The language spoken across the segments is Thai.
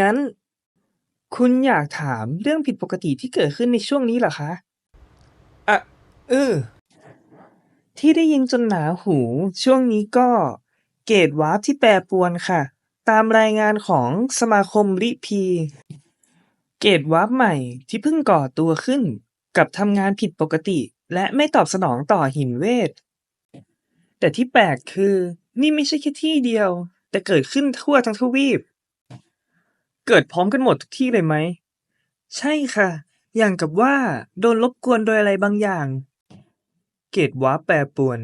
งั้น คุณอยากถามเรื่องผิดปกติที่เกิดขึ้นในช่วงนี้เหรอคะ อะ เออ ที่ได้ยินจนหนาหู ช่วงนี้ก็ เกรดวาร์ปที่แปรปรวนค่ะ ตามรายงานของสมาคมริพี เกรดวาร์ปใหม่ที่เพิ่งก่อตัวขึ้น กับทำงานผิดปกติ และไม่ตอบสนองต่อหินเวท แต่ที่แปลกคือ นี่ไม่ใช่แค่ที่เดียว แต่เกิดขึ้นทั่วทั้งทวีป เกิดพร้อมกันหมดทุกที่เลยไหม ใช่ค่ะ อย่างกับว่า โดนรบกวนโดยอะไรบางอย่าง เกรดวาร์ปแปรปรวน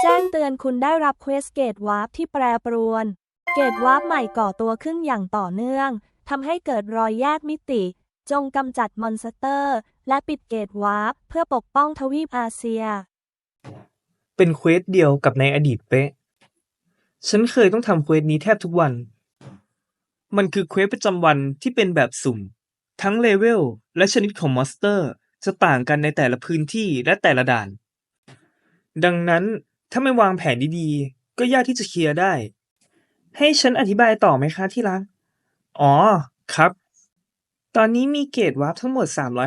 แจ้งเตือนคุณได้รับเควสเกตวาร์ปที่แปรปรวน เกตวาร์ปใหม่ก่อตัวขึ้นอย่างต่อเนื่องทำให้เกิดรอยแยกมิติ จงกำจัดมอนสเตอร์ และปิดเกตวาร์ปเพื่อปกป้องทวีปอาเซีย เป็นเควสเดียวกับในอดีตเป๊ะ ฉันเคยต้องทำเควสนี้แทบทุกวัน มันคือเควสประจำวันที่เป็นแบบสุ่ม ทั้งเลเวลและชนิดของมอนสเตอร์ จะต่างกันในแต่ละพื้นที่และแต่ละด่าน ดังนั้นถ้าไม่วางแผนดีๆ ก็ยากที่จะเคลียร์ได้ ให้ฉันอธิบายต่อไหมคะที่รัก อ๋อครับ ตอนนี้มีเกตวาร์ปทั้งหมด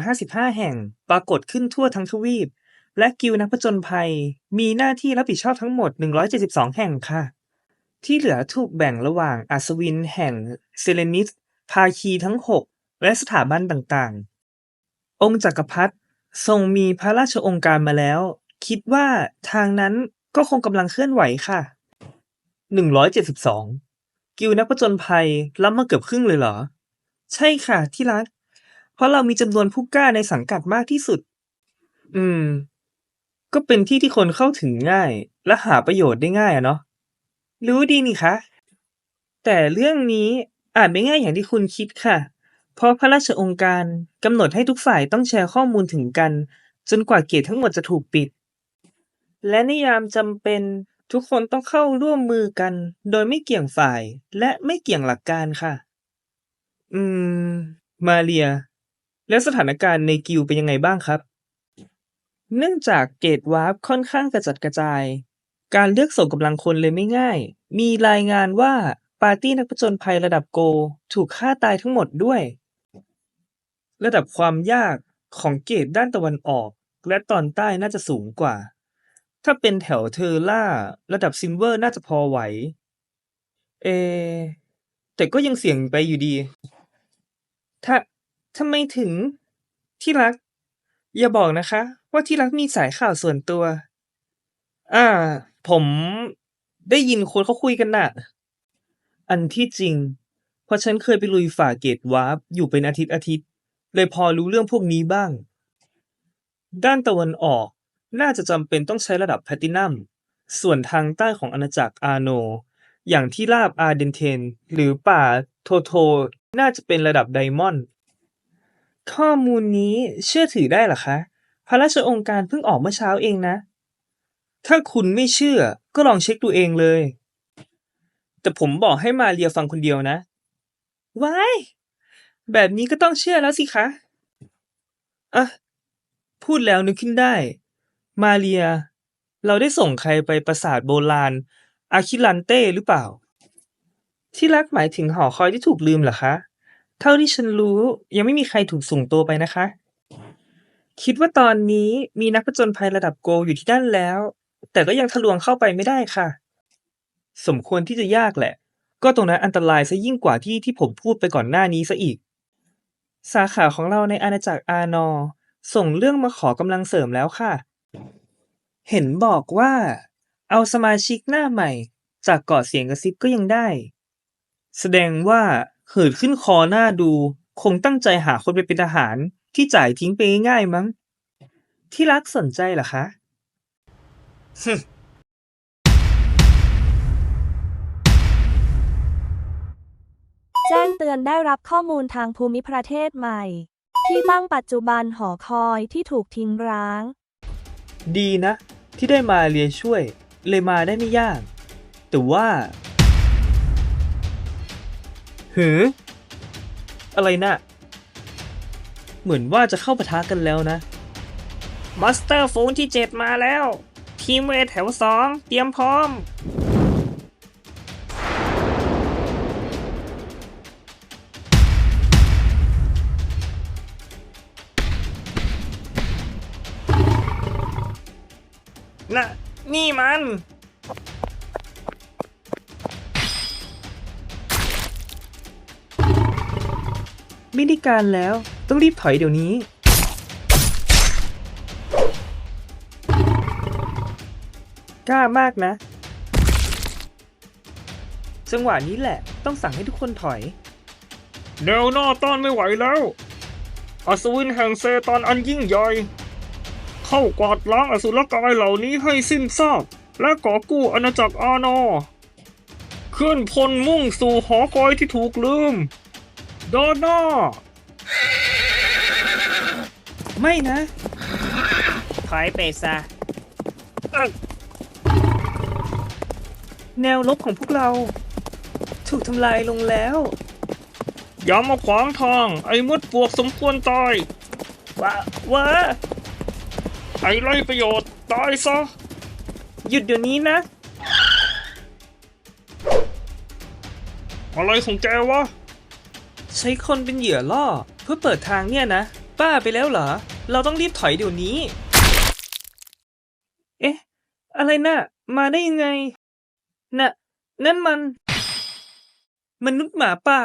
355 แห่งปรากฏขึ้นทั่วทั้งทวีป และกิลนักผจญภัย มีหน้าที่รับผิดชอบทั้งหมด 172 แห่งค่ะ ที่เหลือถูกแบ่งระหว่างอัศวินแห่งเซเลนิส ภาคีทั้ง6และสถาบันต่างๆ องค์จักรพรรดิทรงมีพระราชองค์การมาแล้ว คิดว่าทางนั้นก็คงกำลังเคลื่อนไหวค่ะ 172 กิลนักผจญภัยรับมาเกือบครึ่งเลยเหรอ ใช่ค่ะที่รัก เพราะเรามีจำนวนผู้กล้าในสังกัดมากที่สุด อืม ก็เป็นที่ที่คนเข้าถึงง่าย และหาประโยชน์ได้ง่ายอะเนาะ รู้ดีนี่คะ แต่เรื่องนี้อาจไม่ง่ายอย่างที่คุณคิดค่ะ เพราะพระราชองค์การกำหนดให้ทุกฝ่ายต้องแชร์ข้อมูลถึงกัน จนกว่าเกตทั้งหมดจะถูกปิด และในยามจำเป็นทุกคนต้องเข้าร่วมมือกัน โดยไม่เกี่ยงฝ่ายและไม่เกี่ยงหลักการค่ะ อืม มาเรีย แล้วสถานการณ์ในกิลด์เป็นยังไงบ้างครับ เนื่องจากเกตวาร์ปค่อนข้างกระจัดกระจาย การเลือกส่งกำลังคนเลยไม่ง่าย มีรายงานว่าปาร์ตี้นักผจญภัยระดับโกลถูกฆ่าตายทั้งหมดด้วย ระดับความยากของเกตด้านตะวันออก และตอนใต้น่าจะสูงกว่า ถ้าเป็นแถวเทอร์ล่า ระดับซิลเวอร์น่าจะพอไหว เอ แต่ก็ยังเสี่ยงไปอยู่ดี ถ้าทำไมถึงที่รัก อย่าบอกนะคะ ว่าที่รักมีสายข่าวส่วนตัว อ่า ผมได้ยินคนเขาคุยกันน่ะ อันที่จริง เพราะฉันเคยไปลุยฝ่าเกตวาร์ปอยู่เป็นอาทิตย์อาทิตย์ เลยพอรู้เรื่องพวกนี้บ้าง ด้านตะวันออกน่าจะจำเป็นต้องใช้ระดับแพลตินัม ส่วนทางใต้ของอาณาจักรอาโน อย่างที่ราบอาร์เดนเทน หรือป่าโทโท น่าจะเป็นระดับไดมอนด์ ข้อมูลนี้เชื่อถือได้หรอคะ พระราชองค์การเพิ่งออกเมื่อเช้าเองนะ ถ้าคุณไม่เชื่อก็ลองเช็คดูเองเลย แต่ผมบอกให้มาเรียฟังคนเดียวนะ ว้าย แบบนี้ก็ต้องเชื่อแล้วสิคะอะพูดแล้วนึกขึ้นได้ มาเรีย เราได้ส่งใครไปปราสาทโบราณ อาคิลันเต้หรือเปล่า ที่รักหมายถึงหอคอยที่ถูกลืมเหรอคะ เท่าที่ฉันรู้ยังไม่มีใครถูกส่งตัวไปนะคะ คิดว่าตอนนี้มีนักผจญภัยระดับโกลอยู่ที่นั่นแล้ว แต่ก็ยังทะลวงเข้าไปไม่ได้ค่ะ สมควรที่จะยากแหละ ก็ตรงนั้นอันตรายซะยิ่งกว่าที่ที่ผมพูดไปก่อนหน้านี้ซะอีก สาขาของเราในอาณาจักรอานอ ส่งเรื่องมาขอกำลังเสริมแล้วค่ะ เห็นบอกว่า เอาสมาชิกหน้าใหม่ จากเกาะเสียงกระซิบก็ยังได้ แสดงว่าเหิดขึ้นคอหน้าดู คงตั้งใจหาคนไปเป็นทหารที่จ่ายทิ้งไปง่ายๆมั้ง ที่รักสนใจเหรอคะ แจ้งเตือนได้รับข้อมูลทางภูมิประเทศใหม่ ที่ตั้งปัจจุบันหอคอยที่ถูกทิ้งร้าง ดีนะ ที่ได้มาเรียนช่วย เลยมาได้ไม่ยาก แต่ว่าหือ อะไรนะ่ะ เหมือนว่าจะเข้าปะทะกันแล้วนะมาสเตอร์โฟนที่7มาแล้ว ทีมเวทแถวสองเตรียมพร้อม น่ะ นี่มัน ไม่ได้การแล้ว ต้องรีบถอยเดี๋ยวนี้ กล้ามากนะ จังหวะนี้แหละ ต้องสั่งให้ทุกคนถอย แนวหน้าต้านไม่ไหวแล้วอัศวินแห่งเซตอนอันยิ่งใหญ่ เข้ากวาดล้างอสุรกายเหล่านี้ให้สิ้นซากและก่อกู้อาณาจักรอานอร์เคลื่อนพลมุ่งสู่หอคอยที่ถูกลืมเดินหน้า ไม่นะ ถอยไปซะ แนวลบของพวกเรา ถูกทำลายลงแล้ว อย่ามาขวางทาง ไอ้มดปวกสมควรตาย ว้าว้าไอ้ไรประโยชน์ ตายซะ หยุดเดี๋ยวนี้นะ อะไรของแกวะ ใช้คนเป็นเหยื่อล่อ เพื่อเปิดทางเนี่ยนะ ป้าไปแล้วเหรอ เราต้องรีบถอยเดี๋ยวนี้ เอ๊ะ อะไรน่ะ มาได้ยังไง น่ะ นั่นมัน มนุษย์หมาป่า